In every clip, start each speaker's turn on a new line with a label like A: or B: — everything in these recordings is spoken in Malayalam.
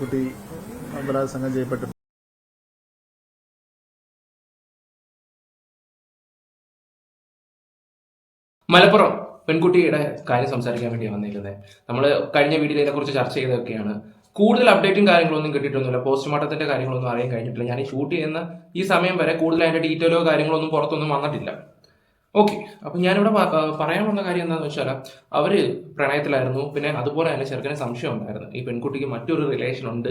A: കുട്ടി ബലാത്സംഗം ചെയ്യപ്പെട്ടു.
B: മലപ്പുറം പെൺകുട്ടിയുടെ കാര്യം സംസാരിക്കാൻ വേണ്ടി വന്നിരുന്നത് നമ്മൾ കഴിഞ്ഞ വീഡിയോയിൽ ഇതിനെക്കുറിച്ച് ചർച്ച ചെയ്തൊക്കെയാണ് കൂടുതൽ അപ്ഡേറ്റും കാര്യങ്ങളൊന്നും കിട്ടിയിട്ടൊന്നുമില്ല. പോസ്റ്റ്മോർട്ടത്തിന്റെ കാര്യങ്ങളൊന്നും അറിയാൻ കഴിഞ്ഞിട്ടില്ല. ഞാൻ ഷൂട്ട് ചെയ്യുന്ന ഈ സമയം വരെ കൂടുതൽ അതിന്റെ ഡീറ്റെയിലോ കാര്യങ്ങളൊന്നും പുറത്തൊന്നും വന്നിട്ടില്ല. ഓക്കെ അപ്പം ഞാനിവിടെ പറയാൻ വന്ന കാര്യം എന്താണെന്ന് വെച്ചാൽ അവർ പ്രണയത്തിലായിരുന്നു. പിന്നെ അതുപോലെ തന്നെ ചെറുക്കന് സംശയം ഉണ്ടായിരുന്നു. ഈ പെൺകുട്ടിക്ക് മറ്റൊരു റിലേഷൻ ഉണ്ട്.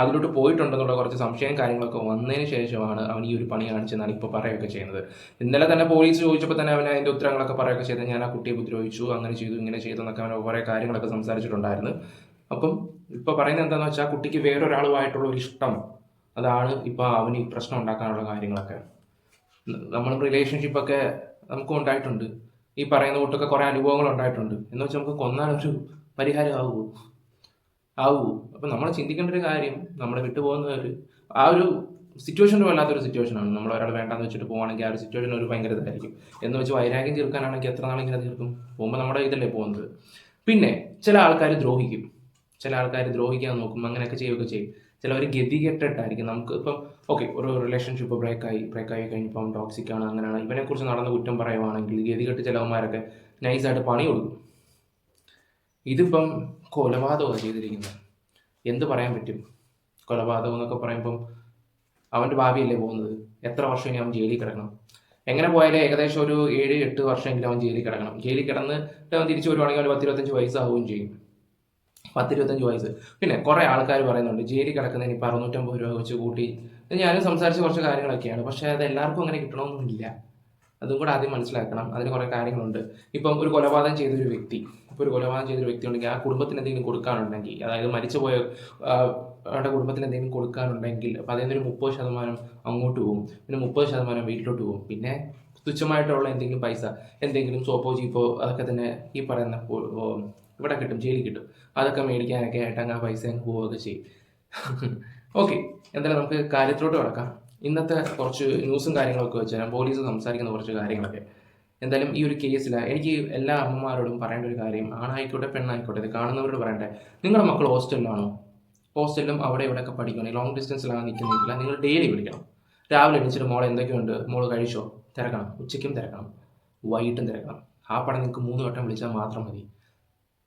B: അതിലോട്ട് പോയിട്ടുണ്ടെന്നുള്ള കുറച്ച് സംശയം കാര്യങ്ങളൊക്കെ വന്നതിന് ശേഷമാണ് അവൻ ഈ ഒരു പണി കാണിച്ചെന്നാണ് ഇപ്പോൾ പറയുകയൊക്കെ ചെയ്യുന്നത്. ഇന്നലെ തന്നെ പോലീസ് ചോദിച്ചപ്പോൾ തന്നെ അവൻ അതിന്റെ ഉത്തരങ്ങളൊക്കെ പറയുകയൊക്കെ ചെയ്ത് ഞാൻ ആ കുട്ടിയെ ഉപദ്രവിച്ചു അങ്ങനെ ചെയ്തു ഇങ്ങനെ ചെയ്തു എന്നൊക്കെ അവൻ കുറേ കാര്യങ്ങളൊക്കെ സംസാരിച്ചിട്ടുണ്ടായിരുന്നു. അപ്പം ഇപ്പൊ പറയുന്നത് എന്താണെന്ന് വെച്ചാൽ കുട്ടിക്ക് വേറൊരാളുമായിട്ടുള്ള ഒരു ഇഷ്ടം അതാണ് ഇപ്പൊ അവന് ഈ പ്രശ്നം ഉണ്ടാക്കാനുള്ള കാര്യങ്ങളൊക്കെ. നമ്മൾ റിലേഷൻഷിപ്പൊക്കെ നമുക്ക് ഉണ്ടായിട്ടുണ്ട്. ഈ പറയുന്ന കൂട്ടൊക്കെ കുറേ അനുഭവങ്ങൾ ഉണ്ടായിട്ടുണ്ട്. എന്ന് വെച്ചാൽ നമുക്ക് കൊന്നാലൊരു പരിഹാരം ആവുമോ ആവുമോ അപ്പം നമ്മൾ ചിന്തിക്കേണ്ട ഒരു കാര്യം നമ്മളെ വിട്ടുപോകുന്ന ഒരു ആ ഒരു സിറ്റുവേഷൻ വല്ലാത്തൊരു സിറ്റുവേഷനാണ് നമ്മൾ ഒരാൾ വേണ്ടാന്ന് വെച്ചിട്ട് പോകുകയാണെങ്കിൽ ആ ഒരു സിറ്റുവേഷൻ ഒരു ഭയങ്കര ഇതായിരിക്കും. എന്ന് വെച്ച് വൈരാഗ്യം തീർക്കാനാണെങ്കിൽ എത്ര നാളെങ്കിലും തീർക്കും? പോകുമ്പോൾ നമ്മുടെ ഇതല്ലേ പോകുന്നത്? പിന്നെ ചില ആൾക്കാർ ദ്രോഹിക്കും. ചില ആൾക്കാർ ദ്രോഹിക്കാൻ നോക്കും അങ്ങനെയൊക്കെ ചെയ്യുകയൊക്കെ ചെയ്യും. ചിലവർ ഗതികെട്ടിട്ടായിരിക്കും. നമുക്ക് ഇപ്പം ഓക്കെ ഒരു റിലേഷൻഷിപ്പ് ബ്രേക്കായി ബ്രേക്കായി കഴിഞ്ഞപ്പം ടോക്സിക് ആണ് അങ്ങനെയാണ്. ഇവനെക്കുറിച്ച് നടന്ന കുറ്റം പറയുവാണെങ്കിൽ ഗതികെട്ട് ചിലവന്മാരൊക്കെ നൈസായിട്ട് പണി കൊടുക്കും ഇതിപ്പം കൊലപാതകമാണ് ചെയ്തിരിക്കുന്നത്. എന്ത് പറയാൻ പറ്റും? കൊലപാതകം എന്നൊക്കെ പറയുമ്പം അവന്റെ ഭാവിയല്ലേ പോകുന്നത്? എത്ര വർഷം ഞാൻ ജയിലിൽ കിടക്കണം? എങ്ങനെ പോയാലും ഏകദേശം ഒരു ഏഴ് എട്ട് വർഷമെങ്കിലും അവൻ ജയിലിൽ കിടക്കണം. ജയിലിൽ കിടന്ന് അവൻ തിരിച്ചു വരുവാണെങ്കിൽ അവൻ പത്തിരുപത്തഞ്ച് വയസ്സാവുകയും ചെയ്യും. പത്തിരുപത്തഞ്ച് വയസ്സ്. പിന്നെ കുറേ ആൾക്കാർ പറയുന്നുണ്ട് ജയിലിൽ കിടക്കുന്നതിന് ഇപ്പം അറുന്നൂറ്റമ്പത് രൂപ വെച്ച് കൂട്ടി. ഞാനും സംസാരിച്ച കുറച്ച് കാര്യങ്ങളൊക്കെയാണ്. പക്ഷേ അത് എല്ലാവർക്കും അങ്ങനെ കിട്ടണമെന്നില്ല. അതും കൂടെ ആദ്യം മനസ്സിലാക്കണം. അതിന് കുറേ കാര്യങ്ങളുണ്ട്. ഇപ്പം ഒരു കൊലപാതകം ചെയ്തൊരു വ്യക്തി ഇപ്പോൾ ഒരു കൊലപാതകം ചെയ്തൊരു വ്യക്തി ഉണ്ടെങ്കിൽ ആ കുടുംബത്തിന് എന്തെങ്കിലും കൊടുക്കാനുണ്ടെങ്കിൽ അതായത് മരിച്ചു പോയ അവരുടെ കുടുംബത്തിന് എന്തെങ്കിലും കൊടുക്കാനുണ്ടെങ്കിൽ അപ്പോൾ അതിൽ നിന്നൊരു മുപ്പത് ശതമാനം അങ്ങോട്ട് പോകും. പിന്നെ മുപ്പത് ശതമാനം വീട്ടിലോട്ട് പോകും. പിന്നെ തുച്ഛമായിട്ടുള്ള എന്തെങ്കിലും പൈസ എന്തെങ്കിലും സോപ്പോ ചീപ്പോ അതൊക്കെ തന്നെ ഈ പറയുന്ന ഇവിടെ കിട്ടും ജയിലിൽ കിട്ടും. അതൊക്കെ മേടിക്കാനൊക്കെ ആയിട്ട് അങ്ങ് പൈസ അങ്ങ് പോവുകയൊക്കെ ചെയ്യും. ഓക്കെ എന്തായാലും നമുക്ക് കാര്യത്തിലോട്ട് കിടക്കാം. ഇന്നത്തെ കുറച്ച് ന്യൂസും കാര്യങ്ങളൊക്കെ വെച്ച് തരാം. പോലീസ് സംസാരിക്കുന്ന കുറച്ച് കാര്യങ്ങളൊക്കെ. എന്തായാലും ഈ ഒരു കേസിൽ എനിക്ക് എല്ലാ അമ്മമാരോടും പറയേണ്ട ഒരു കാര്യം ആണായിക്കോട്ടെ പെണ്ണായിക്കോട്ടെ ഇത് കാണുന്നവരോട് പറയണ്ടേ. നിങ്ങളുടെ മക്കൾ ഹോസ്റ്റലിലാണോ ഹോസ്റ്റലിലും അവിടെ ഇവിടെയൊക്കെ പഠിക്കുകയാണെങ്കിൽ ലോങ് ഡിസ്റ്റൻസിലാണ് നിൽക്കുന്നെങ്കിൽ നിങ്ങൾ ഡെയിലി വിളിക്കണം രാവിലെ എണീച്ചിട്ട് മോളെ എന്തൊക്കെയുണ്ട്? മോൾ കഴിച്ചോ? തിരക്കണം. ഉച്ചയ്ക്കും തിരക്കണം. വൈകിട്ടും തിരക്കണം. ആ പടം നിങ്ങൾക്ക് മൂന്ന് വട്ടം വിളിച്ചാൽ മാത്രം മതി.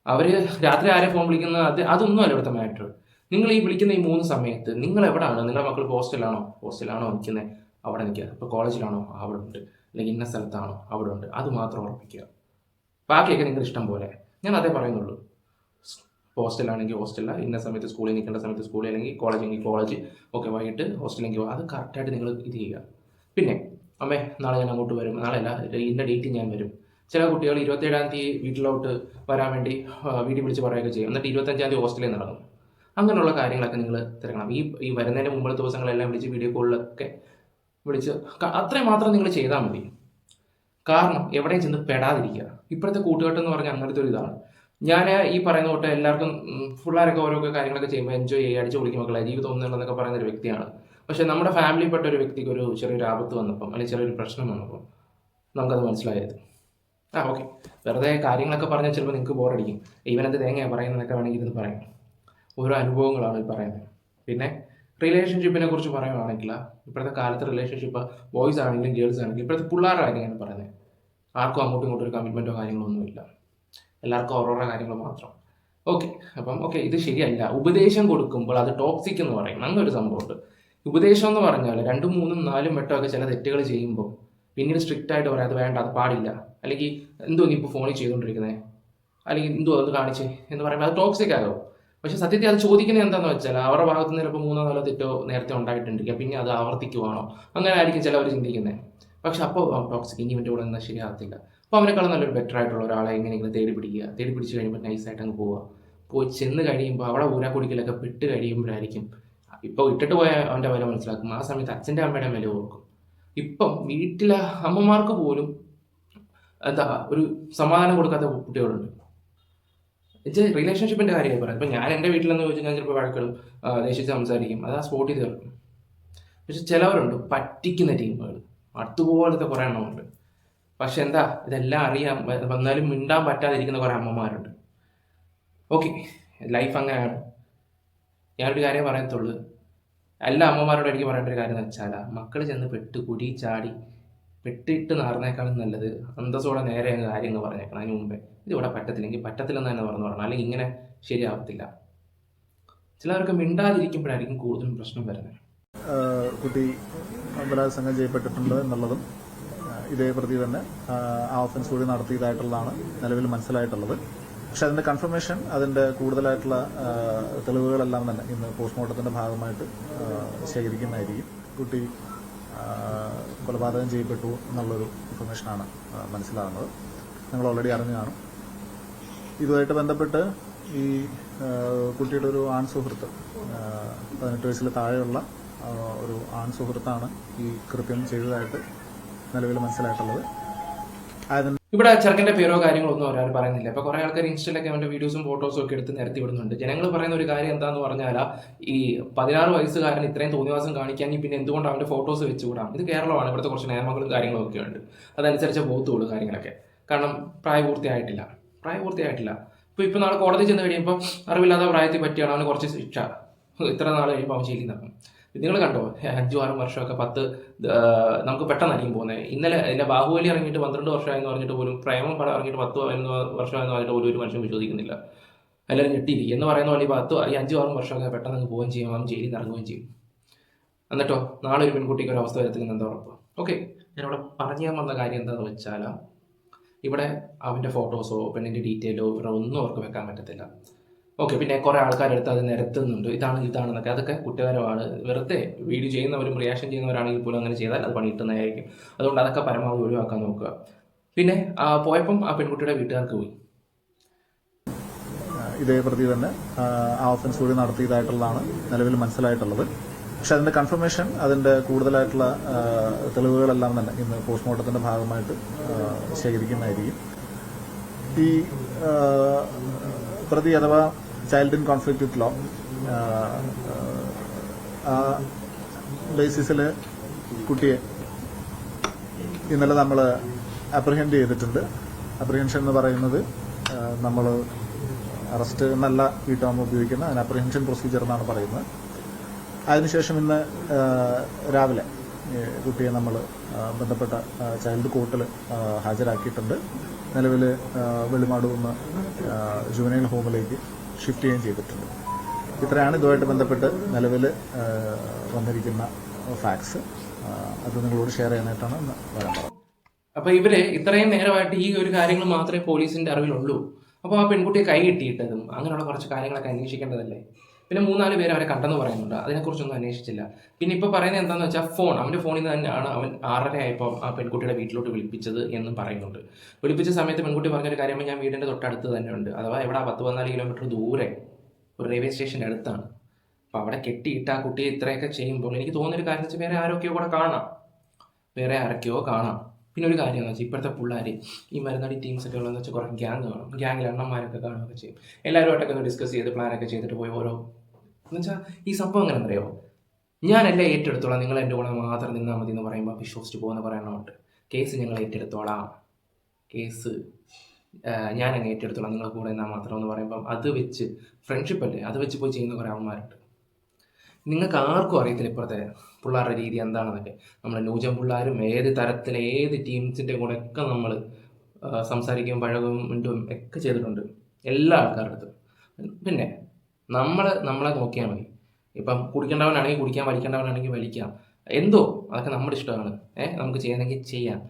B: അവർ രാത്രി ആരെ ഫോൺ വിളിക്കുന്നത്? അത് അതൊന്നും അല്ല ഇവിടുത്തെ മാറ്റർ നിങ്ങൾ ഈ വിളിക്കുന്ന ഈ മൂന്ന് സമയത്ത് നിങ്ങൾ എവിടെയാണ് നിങ്ങളുടെ മക്കൾ ഹോസ്റ്റലാണോ ഹോസ്റ്റലാണോ നിൽക്കുന്നത് അവിടെ നിൽക്കുക. ഇപ്പോൾ കോളേജിലാണോ അവിടെ ഉണ്ട്. അല്ലെങ്കിൽ ഇന്ന സ്ഥലത്താണോ? അവിടെ ഉണ്ട്. അത് മാത്രം ഉറപ്പിക്കുക. ബാക്കിയൊക്കെ നിങ്ങൾ ഇഷ്ടം പോലെ. ഞാൻ അതേ പറയുന്നുള്ളൂ. ഹോസ്റ്റലാണെങ്കിൽ ഹോസ്റ്റലില്ല ഇന്ന സമയത്ത് സ്കൂളിൽ നിൽക്കേണ്ട സമയത്ത് സ്കൂളിൽ അല്ലെങ്കിൽ കോളേജെങ്കിൽ കോളേജ് ഓക്കെ വൈകിട്ട് ഹോസ്റ്റലെങ്കിൽ അത് കറക്റ്റായിട്ട് നിങ്ങൾ ഇത് ചെയ്യുക. പിന്നെ അമ്മേ നാളെ ഞാൻ അങ്ങോട്ട് വരും. നാളെ അല്ല ഇന്ന ഡേറ്റ് ഞാൻ വരും. ചില കുട്ടികൾ ഇരുപത്തേഴാം തീയതി വീട്ടിലോട്ട് വരാൻ വേണ്ടി വീട്ടിൽ വിളിച്ച് പറയുകയൊക്കെ ചെയ്യും. എന്നിട്ട് ഇരുപത്തഞ്ചാം തീയതി ഹോസ്റ്റലിൽ നടക്കും. അങ്ങനെയുള്ള കാര്യങ്ങളൊക്കെ നിങ്ങൾ തിരക്കണം. ഈ ഈ വരുന്നതിന്റെ മുമ്പുള്ള ദിവസങ്ങളെല്ലാം വിളിച്ച് വീഡിയോ കോളിലൊക്കെ വിളിച്ച് അത്രയും മാത്രം നിങ്ങൾ ചെയ്താൽ മതി. കാരണം എവിടെയും ചെന്ന് പെടാതിരിക്കുക. ഇപ്പോഴത്തെ കൂട്ടുകെട്ട് എന്ന് പറഞ്ഞാൽ അങ്ങനത്തെ ഒരു ഇതാണ്. ഞാൻ ഈ പറയുന്ന തൊട്ട് എല്ലാവർക്കും പിള്ളേരൊക്കെ ഓരോ കാര്യങ്ങളൊക്കെ ചെയ്യുമ്പോൾ എൻജോയ് ചെയ്യുക അടിച്ച് പൊളിക്കും മക്കളെ. ജീവിതം ഒന്നുള്ളതെന്നൊക്കെ പറയുന്ന ഒരു വ്യക്തിയാണ്. പക്ഷേ നമ്മുടെ ഫാമിലിയിൽപ്പെട്ട ഒരു വ്യക്തിക്ക് ഒരു ചെറിയൊരു ആപത്ത് വന്നപ്പം അല്ലെങ്കിൽ ചെറിയൊരു പ്രശ്നം വന്നപ്പം നമുക്കത് മനസ്സിലായത്. ആ ഓക്കെ വെറുതെ കാര്യങ്ങളൊക്കെ പറഞ്ഞാൽ ചിലപ്പോൾ നിങ്ങൾക്ക് ബോറടിക്കും. എന്ത് തേങ്ങയാണ് പറയുന്നതൊക്കെ വേണമെങ്കിൽ ഇത് പറയാം. ഓരോ അനുഭവങ്ങളാണ് ഈ പറയുന്നത്. പിന്നെ റിലേഷൻഷിപ്പിനെ കുറിച്ച് പറയുകയാണെങ്കിൽ ഇപ്പോഴത്തെ കാലത്ത് റിലേഷൻഷിപ്പ് ബോയ്സ് ആണെങ്കിലും ഗേൾസ് ആണെങ്കിലും ഇപ്പോഴത്തെ പിള്ളേരുടെ കാര്യം പറയുന്നത്. ആർക്കും അങ്ങോട്ടും ഇങ്ങോട്ടും ഒരു കമ്മിറ്റ്മെന്റോ കാര്യങ്ങളോ ഒന്നുമില്ല എല്ലാവർക്കും ഓരോരോ കാര്യങ്ങൾ മാത്രം. ഓക്കെ അപ്പം ഓക്കെ ഇത് ശരിയല്ല. ഉപദേശം കൊടുക്കുമ്പോൾ അത് ടോക്സിക് എന്ന് പറയും. അങ്ങനെ ഒരു സംഭവമുണ്ട്. ഉപദേശം എന്ന് പറഞ്ഞാൽ രണ്ടും മൂന്നും നാലും വട്ടമൊക്കെ ചില തെറ്റുകൾ ചെയ്യുമ്പോൾ പിന്നീട് സ്ട്രിക്റ്റ് ആയിട്ട് പറയാം അത് വേണ്ട അത് പാടില്ല. അല്ലെങ്കിൽ എന്തോ നീ ഇപ്പോൾ ഫോണിൽ ചെയ്തുകൊണ്ടിരിക്കുന്നത് അല്ലെങ്കിൽ എന്തോ അത് കാണിച്ച്? എന്ന് പറയുമ്പോൾ അത് ടോക്സിക് ആകും. പക്ഷെ സത്യത്തിൽ അത് ചോദിക്കുന്നത് എന്താണെന്ന് വെച്ചാൽ അവരുടെ ഭാഗത്ത് നിന്ന് ചിലപ്പോൾ മൂന്നോ നാലോ തെറ്റോ നേരത്തെ ഉണ്ടായിട്ടുണ്ടെങ്കിൽ പിന്നെ അത് ആവർത്തിക്കുവാണോ? അങ്ങനെ ആയിരിക്കും ചിലവർ ചിന്തിക്കുന്നത് പക്ഷെ അപ്പോൾ ടോക്സിക് ഇനി ഇവന്റെ കൂടെ നിന്നാൽ ശരിയാകത്തില്ല. അപ്പോൾ അവനേക്കാളും നല്ലൊരു ബെറ്റർ ആയിട്ടുള്ള ഒരാളെ എങ്ങനെയെങ്കിലും തേടി പിടിക്കുക? തേടി പിടിച്ച് കഴിയുമ്പോൾ നൈസായിട്ട് അങ്ങ് പോവുക. പോയി ചെന്ന് കഴിയുമ്പോൾ അവിടെ ഊരാക്കുടിക്കലൊക്കെ പെട്ട് കഴിയുമ്പോഴായിരിക്കും. ഇപ്പോൾ ഇട്ടിട്ട് പോയ അവന്റെ വില മനസ്സിലാക്കും. ആ സമയത്ത് അച്ഛന്റെ അമ്മയുടെ വില ഓർക്കും. ഇപ്പം വീട്ടിലെ അമ്മമാർക്ക് പോലും എന്താ ഒരു സമാധാനം കൊടുക്കാത്ത കുട്ടികളുണ്ട്. എന്നുവെച്ചാൽ റിലേഷൻഷിപ്പിന്റെ കാര്യമായി പറയാം. ഇപ്പം ഞാൻ എന്റെ വീട്ടിലെന്ന് ചോദിച്ചാൽ ഞാൻ ചിലപ്പോൾ വഴക്കളും ദേശിച്ച് സംസാരിക്കും. അത് ആ സ്പോട്ടിൽ തീർക്കും. പക്ഷെ ചിലവരുണ്ട് പറ്റിക്കുന്ന ടീമുകൾ. അതുപോലത്തെ കുറേ എണ്ണമുണ്ട് പക്ഷെ എന്താ ഇതെല്ലാം അറിയാം വന്നാലും മിണ്ടാൻ പറ്റാതിരിക്കുന്ന കുറേ അമ്മമാരുണ്ട്. ഓക്കെ ലൈഫ് അങ്ങനെയാണ്. ഞാനൊരു കാര്യം പറയത്തുള്ളൂ. എല്ലാ അമ്മമാരോടും എനിക്ക് പറയേണ്ട ഒരു കാര്യം എന്ന് വെച്ചാൽ മക്കൾ ചെന്ന് പെട്ട് കുടി ചാടി പെട്ടിട്ട് നാറുന്നേക്കാളും നല്ലത് അന്തസ്സോടെ നേരെ കാര്യം എന്ന് പറഞ്ഞേക്കണം. അതിന് മുമ്പേ ഇതിവിടെ പറ്റത്തില്ലെങ്കിൽ പറ്റത്തില്ലെന്ന് തന്നെ പറഞ്ഞു പറഞ്ഞു അല്ലെങ്കിൽ ഇങ്ങനെ ശരിയാവത്തില്ല. ചിലർക്ക് മിണ്ടാതിരിക്കുമ്പോഴായിരിക്കും കൂടുതലും പ്രശ്നം വരുന്നത്.
A: കുട്ടി ബലാത്സംഗം ചെയ്യപ്പെട്ടിട്ടുണ്ട് എന്നുള്ളതും ഇതേ പ്രതി തന്നെ ആ ഓഫൻസ് കൂടി നടത്തിയതായിട്ടുള്ളതാണ് നിലവിൽ മനസ്സിലായിട്ടുള്ളത്. പക്ഷെ അതിന്റെ കൺഫർമേഷൻ അതിന്റെ കൂടുതലായിട്ടുള്ള തെളിവുകളെല്ലാം തന്നെ ഇന്ന് പോസ്റ്റ്മോർട്ടത്തിന്റെ ഭാഗമായിട്ട് ശേഖരിക്കുന്നതായിരിക്കും. കുട്ടി കൊലപാതകം ചെയ്യപ്പെട്ടു എന്നുള്ളൊരു ഇൻഫർമേഷനാണ് മനസ്സിലാകുന്നത് നിങ്ങൾ ഓൾറെഡി അറിഞ്ഞു കാണും. ഇതുമായിട്ട് ബന്ധപ്പെട്ട് ഈ കുട്ടിയുടെ ഒരു ആൺ സുഹൃത്ത് പതിനെട്ട് വയസ്സിൽ താഴെയുള്ള ഒരു ആൺ സുഹൃത്താണ് ഈ കൃത്യം ചെയ്തതായിട്ട് നിലവിൽ മനസ്സിലായിട്ടുള്ളത്. അതിന്
B: ഇവിടെ ചെറുക്കന്റെ പേരോ കാര്യങ്ങളോ ഒന്നും ഒരാൾ പറയുന്നില്ല. ഇപ്പൊ കുറേ ആൾക്കാർ ഇൻസ്റ്റയിലൊക്കെ അവന്റെ വീഡിയോസും ഫോട്ടോസും ഒക്കെ എടുത്ത് നിരത്തി വിടുന്നുണ്ട്. ജനങ്ങൾ പറയുന്ന ഒരു കാര്യം എന്താന്ന് പറഞ്ഞാൽ ഈ പതിനാറ് വയസ്സുകാരൻ ഇത്രയും തോന്നിവാസം കാണിക്കാമെങ്കിൽ പിന്നെ എന്തുകൊണ്ട് അവന്റെ ഫോട്ടോസ് വെച്ചുകൂടാം? ഇത് കേരളമാണ്. ഇവിടുത്തെ കുറച്ച് നിയമങ്ങളും കാര്യങ്ങളും ഒക്കെ ഉണ്ട്. അതനുസരിച്ച് ബോധമുള്ളൂ കാര്യങ്ങളൊക്കെ. കാരണം പ്രായപൂർത്തിയായിട്ടില്ല. പ്രായപൂർത്തിയായിട്ടില്ല. ഇപ്പൊ ഇപ്പൊ നാളെ കോടതി ചെന്ന് കഴിയുമ്പോൾ അറിവില്ലാത്ത പ്രായത്തിൽ പറ്റിയാണ് അവന് കുറച്ച് ശിക്ഷ. ഇത്ര നാൾ കഴിയുമ്പോൾ അവൻ നടക്കും നിങ്ങൾ കണ്ടോ? അഞ്ചു ആറും വർഷമൊക്കെ പത്ത് നമുക്ക് പെട്ടെന്നായിരിക്കും പോകുന്നത് ഇന്നലെ എന്റെ ബാഹുബലി ഇറങ്ങിയിട്ട് പന്ത്രണ്ട് വർഷമായെന്ന് പറഞ്ഞിട്ട് പോലും പ്രേമം പടം ഇറങ്ങിയിട്ട് പത്ത് പതിനൊന്ന് വർഷമായെന്ന് പറഞ്ഞിട്ട് പോലും ഒരു മനുഷ്യൻ വിശ്വസിക്കുന്നില്ല. എല്ലാവരും ഞെട്ടിയിരിക്കും. എന്ന് പറയുന്ന പോലെ ഈ പത്ത് ഈ അഞ്ചു ആറും വർഷമൊക്കെ പെട്ടെന്ന് അങ്ങ് പോവുകയും ചെയ്യും. അവൻ ജയിലിൽ ഇറങ്ങുകയും ചെയ്യും. എന്നിട്ടോ നാളെ ഒരു പെൺകുട്ടിക്ക് ഒരു അവസ്ഥ വരത്തില്ലെന്ന് എന്താ ഉറപ്പ്? ഓക്കെ. ഞാനിവിടെ പറഞ്ഞു തന്ന വന്ന കാര്യം എന്താണെന്ന് വെച്ചാൽ ഇവിടെ അവന്റെ ഫോട്ടോസോ പെണ്ണിന്റെ ഡീറ്റെയിലോ ഇവിടെ ഒന്നും അവർക്ക് വെക്കാൻ പറ്റത്തില്ല. ഓക്കെ പിന്നെ കുറേ ആൾക്കാരെടുത്ത് അത് നിരത്തുന്നുണ്ട്. ഇതാണ് ഇതാണെന്നൊക്കെ. അതൊക്കെ കുറ്റകരമാണ്. വെറുതെ വീഡിയോ ചെയ്യുന്നവരും റിയാക്ഷൻ ചെയ്യുന്നവരാണെങ്കിൽ പോലും അങ്ങനെ ചെയ്താൽ അത് പണി കിട്ടുന്നതായിരിക്കും അതുകൊണ്ട് അതൊക്കെ പരമാവധി ഒഴിവാക്കാൻ നോക്കുക. പിന്നെ പോയപ്പം ആ പെൺകുട്ടിയുടെ വീട്ടുകാർക്ക് പോയി.
A: ഇതേ പ്രതി തന്നെ. ആ, ഓഫൻസ് കൂടി നടത്തിയതായിട്ടുള്ളതാണ് നിലവിൽ മനസ്സിലായിട്ടുള്ളത്. പക്ഷെ അതിന്റെ കൺഫർമേഷൻ അതിന്റെ കൂടുതലായിട്ടുള്ള തെളിവുകളെല്ലാം തന്നെ ഇന്ന് പോസ്റ്റ്മോർട്ടത്തിന്റെ ഭാഗമായിട്ട് ശേഖരിക്കുന്നതായിരിക്കും. ഈ പ്രതി അഥവാ child in conflict with law ആ ബേസിസിൽ കുട്ടിയെ ഇന്നലെ നമ്മൾ അപ്രിഹെൻഡ് ചെയ്തിട്ടുണ്ട്. അപ്രിഹെൻഷൻ എന്ന് പറയുന്നത് നമ്മൾ അറസ്റ്റ് എന്നല്ല ഈ ടേം ഉപയോഗിക്കുന്ന അതിന് അപ്രിഹെൻഷൻ പ്രൊസീജിയർ എന്നാണ് പറയുന്നത്. അതിനുശേഷം ഇന്ന് രാവിലെ കുട്ടിയെ നമ്മൾ ബന്ധപ്പെട്ട ചൈൽഡ് കോർട്ടിൽ ഹാജരാക്കിയിട്ടുണ്ട്. നിലവിൽ വെളിമാട് നിന്ന് ജുവനൈൽ ഹോമിലേക്ക് ഷിഫ്റ്റ് ചെയ്യുകയും ചെയ്തിട്ടുണ്ട്. ഇത്രയാണ് ഇതുമായിട്ട് ബന്ധപ്പെട്ട് നിലവിൽ വന്നിരിക്കുന്ന ഫാക്ട്സ് അത് നിങ്ങളോട് ഷെയർ ചെയ്യാനായിട്ടാണ് ഇന്ന് വരാൻ പറഞ്ഞത്.
B: അപ്പൊ ഇവർ ഇത്രയും നേരമായിട്ട് ഈ ഒരു കാര്യങ്ങൾ മാത്രമേ പോലീസിന്റെ അറിവിലുള്ളൂ. അപ്പോൾ ആ പെൺകുട്ടിയെ കൈ കിട്ടിയിട്ടതും അങ്ങനെയുള്ള കുറച്ച് കാര്യങ്ങളൊക്കെ അന്വേഷിക്കേണ്ടതല്ലേ? പിന്നെ മൂന്നാൽ പേര് അവരെ കണ്ടെന്ന് പറയുന്നുണ്ട്. അതിനെക്കുറിച്ചൊന്നും അന്വേഷിച്ചില്ല. പിന്നെ ഇപ്പോൾ പറയുന്നത് എന്താണെന്ന് വെച്ചാൽ ഫോൺ അവന്റെ ഫോണിൽ നിന്ന് തന്നെയാണ് അവൻ ആറര ആയപ്പോൾ ആ പെൺകുട്ടിയുടെ വീട്ടിലോട്ട് വിളിപ്പിച്ചത് എന്ന് പറയുന്നുണ്ട്. വിളിപ്പിച്ച സമയത്ത് പെൺകുട്ടി പറഞ്ഞൊരു കാര്യം ഞാൻ വീടിന്റെ തൊട്ടടുത്ത് തന്നെ ഉണ്ട് അഥവാ ഇവിടെ പത്ത് പതിനാല് കിലോമീറ്റർ ദൂരെ ഒരു റെയിൽവേ സ്റ്റേഷന്റെ അടുത്താണ്. അപ്പോൾ അവിടെ കെട്ടിയിട്ട് ആ കുട്ടിയെ ഇത്രയൊക്കെ ചെയ്യുമ്പോൾ എനിക്ക് തോന്നുന്നൊരു കാര്യം വെച്ചാൽ വേറെ ആരൊക്കെയോ കൂടെ കാണാം. വേറെ ആരൊക്കെയോ കാണാം. പിന്നെ ഒരു കാര്യം എന്ന് വെച്ചാൽ ഇപ്പോഴത്തെ പിള്ളേർ ഈ മരുന്നടി ടീംസ് ഒക്കെ ഉള്ളതെന്ന് വെച്ചാൽ കുറേ ഗ്യാങ് കാണും. ഗ്യാങ്ങിൽ എണ്ണന്മാരൊക്കെ കാണുകയൊക്കെ ചെയ്യും. എല്ലാവരുമായിട്ടൊക്കെ ഒന്ന് ഡിസ്കസ് ചെയ്ത് പ്ലാനൊക്കെ ചെയ്തിട്ട് പോയി ഓരോ എന്ന് വെച്ചാൽ ഈ സംഭവം എങ്ങനെ അറിയോ എല്ലാം ഏറ്റെടുത്തോളാം നിങ്ങൾ എന്റെ കൂടെ മാത്രം നിന്നാൽ മതി എന്ന് പറയുമ്പോൾ വിശ്വസിച്ച് പോകുന്ന പറയണമുണ്ട് കേസ് ഞങ്ങൾ ഏറ്റെടുത്തോളാം. കേസ് ഞാൻ അങ്ങ് ഏറ്റെടുത്തോളാം നിങ്ങളെ കൂടെ നിന്നാൽ മാത്രം എന്ന് പറയുമ്പം അത് വെച്ച് ഫ്രണ്ട്ഷിപ്പ് അല്ലേ അത് വെച്ച് പോയി ചെയ്യുന്ന കുറേ ആൾമാരുണ്ട്. നിങ്ങൾക്ക് ആർക്കും അറിയത്തില്ല ഇപ്പോഴത്തെ പിള്ളേരുടെ രീതി എന്താണെന്നൊക്കെ. നമ്മൾ ന്യൂജൻ പിള്ളേരും ഏത് തരത്തിൽ ഏത് ടീംസിന്റെ കൂടെ ഒക്കെ നമ്മൾ സംസാരിക്കുകയും പഴകും മിണ്ടും ഒക്കെ ചെയ്തിട്ടുണ്ട്. എല്ലാ ആൾക്കാരുടെ അടുത്തും. പിന്നെ നമ്മൾ നമ്മളെ നോക്കിയാൽ മതി. ഇപ്പം കുടിക്കേണ്ടവനാണെങ്കിൽ കുടിക്കാൻ വലിക്കേണ്ടവനാണെങ്കിൽ വലിക്കാം. എന്തോ അതൊക്കെ നമ്മുടെ ഇഷ്ടമാണ്. ഏഹ് നമുക്ക് ചെയ്യണമെങ്കിൽ ചെയ്യാം.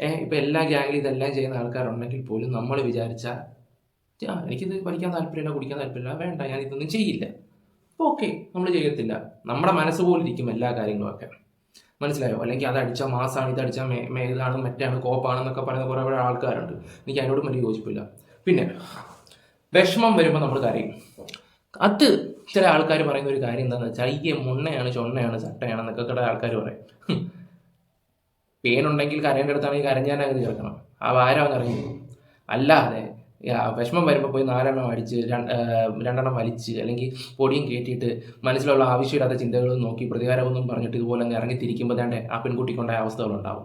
B: ഏഹ് ഇപ്പം എല്ലാ ഗ്യാങ്ങിലും ഇതെല്ലാം ചെയ്യുന്ന ആൾക്കാരുണ്ടെങ്കിൽ പോലും നമ്മൾ വിചാരിച്ചാൽ ആ എനിക്കിത് വലിക്കാൻ താല്പര്യമില്ല കുടിക്കാൻ താല്പര്യമില്ല വേണ്ട ഞാൻ ഇതൊന്നും ചെയ്യില്ല. അപ്പോൾ ഓക്കെ നമ്മൾ ചെയ്യത്തില്ല. നമ്മുടെ മനസ്സ് പോലിരിക്കും എല്ലാ കാര്യങ്ങളൊക്കെ മനസ്സിലായോ? അല്ലെങ്കിൽ അത് അടിച്ചാൽ മാസമാണ് ഇത് മേ മേലാണ് മറ്റാണ് കോപ്പാണെന്നൊക്കെ പറയുന്ന കുറേ കുറേ ആൾക്കാരുണ്ട്. എനിക്ക് അതിനോട് വലിയ യോജിപ്പില്ല. പിന്നെ വിഷമം വരുമ്പോൾ നമ്മൾ കരയും. അത് ചില ആൾക്കാർ പറയുന്ന ഒരു കാര്യം എന്താണെന്ന് വെച്ചാൽ അയ്യേ മുണ്ണയാണ് ചൊണ്ണയാണ് ചട്ടയാണെന്നൊക്കെ കുറെ ആൾക്കാർ പറയും. പേനുണ്ടെങ്കിൽ കരേണ്ട അടുത്താണെങ്കിൽ കരഞ്ഞാനകത്ത് ചേർക്കണം ആ ഭാരം അങ്ങ് ഇറങ്ങി. അല്ലാതെ വിഷമം വരുമ്പോൾ പോയി നാലെണ്ണം അടിച്ച് രണ്ടെണ്ണം വലിച്ച് അല്ലെങ്കിൽ പൊടിയും കയറ്റിയിട്ട് മനസ്സിലുള്ള ആവശ്യമില്ലാത്ത ചിന്തകളൊന്നും നോക്കി പ്രതികാരമൊന്നും പറഞ്ഞിട്ട് ഇതുപോലെ അങ്ങ് ഇറങ്ങി തിരിക്കുമ്പോൾ തന്നെ ആ പെൺകുട്ടിക്കുണ്ടായ അവസ്ഥകളുണ്ടാവും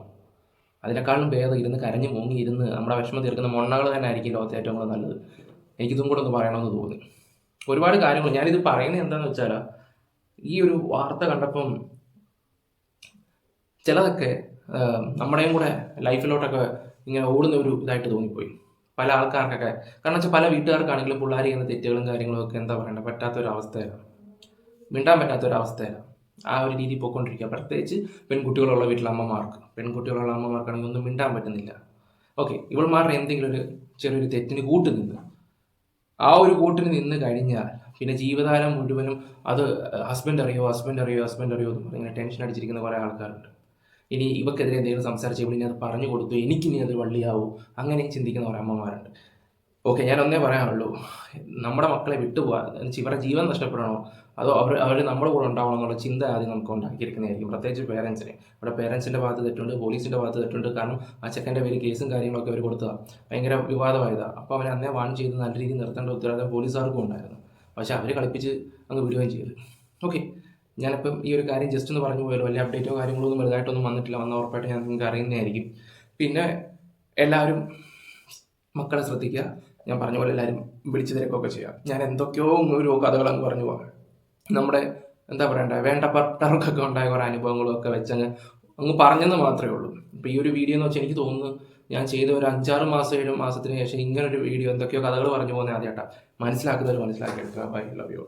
B: അതിനേക്കാളും ഭേദം ഇരുന്ന് കരഞ്ഞ് മൂങ്ങി ഇരുന്ന് നമ്മുടെ വിഷമം തീർക്കുന്ന മൊണ്ണകൾ തന്നെ ആയിരിക്കും ലോകത്തെ ഏറ്റവും കൂടുതൽ നല്ലത് എനിക്കിതും കൂടെ ഒന്ന് പറയണമെന്ന് തോന്നി ഒരുപാട് കാര്യങ്ങൾ. ഞാനിത് പറയുന്നത് എന്താണെന്ന് വെച്ചാൽ ഈ ഒരു വാർത്ത കണ്ടപ്പം ചിലതൊക്കെ നമ്മുടെയും കൂടെ ലൈഫിലോട്ടൊക്കെ ഇങ്ങനെ ഓടുന്ന ഒരു ഇതായിട്ട് തോന്നിപ്പോയി. പല ആൾക്കാർക്കൊക്കെ കാരണം വെച്ചാൽ പല വീട്ടുകാർക്കാണെങ്കിലും പിള്ളേർ ചെയ്യുന്ന തെറ്റുകളും കാര്യങ്ങളും ഒക്കെ എന്താ പറയണ്ട പറ്റാത്തൊരവസ്ഥയാണ് മിണ്ടാൻ പറ്റാത്തൊരവസ്ഥയാണ് ആ ഒരു രീതി പോയിക്കൊണ്ടിരിക്കുക. പ്രത്യേകിച്ച് പെൺകുട്ടികളുള്ള വീട്ടിലെ അമ്മമാർക്ക് പെൺകുട്ടികളുള്ള അമ്മമാർക്കാണെങ്കിൽ ഒന്നും മിണ്ടാൻ പറ്റുന്നില്ല. ഓക്കെ ഇവൾമാരുടെ എന്തെങ്കിലും ഒരു ചെറിയൊരു തെറ്റിന് കൂട്ട് നിന്ന് ആ ഒരു കൂട്ടിന് നിന്ന് കഴിഞ്ഞാൽ പിന്നെ ജീവിതകാലം മുഴുവനും അത് ഹസ്ബൻഡ് അറിയോ ഹസ്ബൻഡ് അറിയോ ഹസ്ബൻഡ് അറിയോ എന്ന് പറഞ്ഞ് ടെൻഷൻ അടിച്ചിരിക്കുന്ന കുറേ ആൾക്കാരുണ്ട്. ഇനി ഇവക്കെതിരെ എന്തെങ്കിലും സംസാരിച്ച് ഇവിടെ ഇനി അത് പറഞ്ഞു കൊടുത്തു എനിക്കിനി അത് വള്ളിയാവും അങ്ങനെ ചിന്തിക്കുന്ന കുറേ അമ്മമാരുണ്ട്. ഓക്കെ ഞാൻ ഒന്നേ പറയാനുള്ളൂ. നമ്മുടെ മക്കളെ വിട്ടുപോകാൻ ഇവരുടെ ജീവൻ നഷ്ടപ്പെടണോ? അതോ അവർ അവർ നമ്മുടെ കൂടെ ഉണ്ടാവണം എന്നുള്ള ചിന്ത ആദ്യം നമുക്ക് ഉണ്ടാക്കിയിരിക്കുന്നതായിരിക്കും പ്രത്യേകിച്ച് പേരൻസിനെ ഇവിടെ പേരൻസിന്റെ ഭാഗത്ത് തെറ്റുണ്ട് പോലീസിന്റെ ഭാഗത്ത് തെറ്റുണ്ട്. കാരണം ആ ചെക്കന്റെ പേര് കേസും കാര്യങ്ങളൊക്കെ അവർ കൊടുത്തതാണ് ഭയങ്കര വിവാദമായതാണ് അപ്പോൾ അവനെ അന്നേ വാൺ ചെയ്ത് നല്ല രീതിയിൽ നിർത്തേണ്ട ഉത്തരവാദിത്തം പോലീസുകാർക്കും ഉണ്ടായിരുന്നു. പക്ഷേ അവർ കളിപ്പിച്ച് അങ്ങ് വിടുകയും ചെയ്തു. ഓക്കെ ഞാനിപ്പം ഈ ഒരു കാര്യം ജസ്റ്റ് ഒന്ന് പറഞ്ഞു പോയാലോ? വലിയ അപ്ഡേറ്റോ കാര്യങ്ങളോ ഒന്നും വലുതായിട്ടൊന്നും വന്നിട്ടില്ല. വന്ന ഉറപ്പായിട്ട് ഞാൻ നിങ്ങൾക്ക് അറിയുന്നതായിരിക്കും. പിന്നെ എല്ലാവരും മക്കളെ ശ്രദ്ധിക്കുക. ഞാൻ പറഞ്ഞ പോലെ എല്ലാവരും വിളിച്ചു തിരക്കൊക്കെ ചെയ്യാം. ഞാൻ എന്തൊക്കെയോ ഒരു കഥകളെന്ന് പറഞ്ഞു പോകാം. നമ്മുടെ എന്താ പറയണ്ടേ വേണ്ടപ്പെട്ടവർക്കൊക്കെ ഉണ്ടായ കുറേ അനുഭവങ്ങളൊക്കെ വെച്ചങ്ങ് അങ്ങ് പറഞ്ഞെന്ന് മാത്രമേ ഉള്ളൂ. ഇപ്പോൾ ഈ ഒരു വീഡിയോ എന്ന് വെച്ചാൽ എനിക്ക് തോന്നുന്നു ഞാൻ ചെയ്ത ഒരു അഞ്ചാറ് മാസം ഏഴ് മാസത്തിന് ശേഷം ഇങ്ങനൊരു വീഡിയോ എന്തൊക്കെയോ കഥകൾ പറഞ്ഞു പോകുന്ന ആദ്യമായിട്ടാണ് മനസ്സിലാക്കുന്നവർ മനസ്സിലാക്കി എടുക്കുക. Bye love you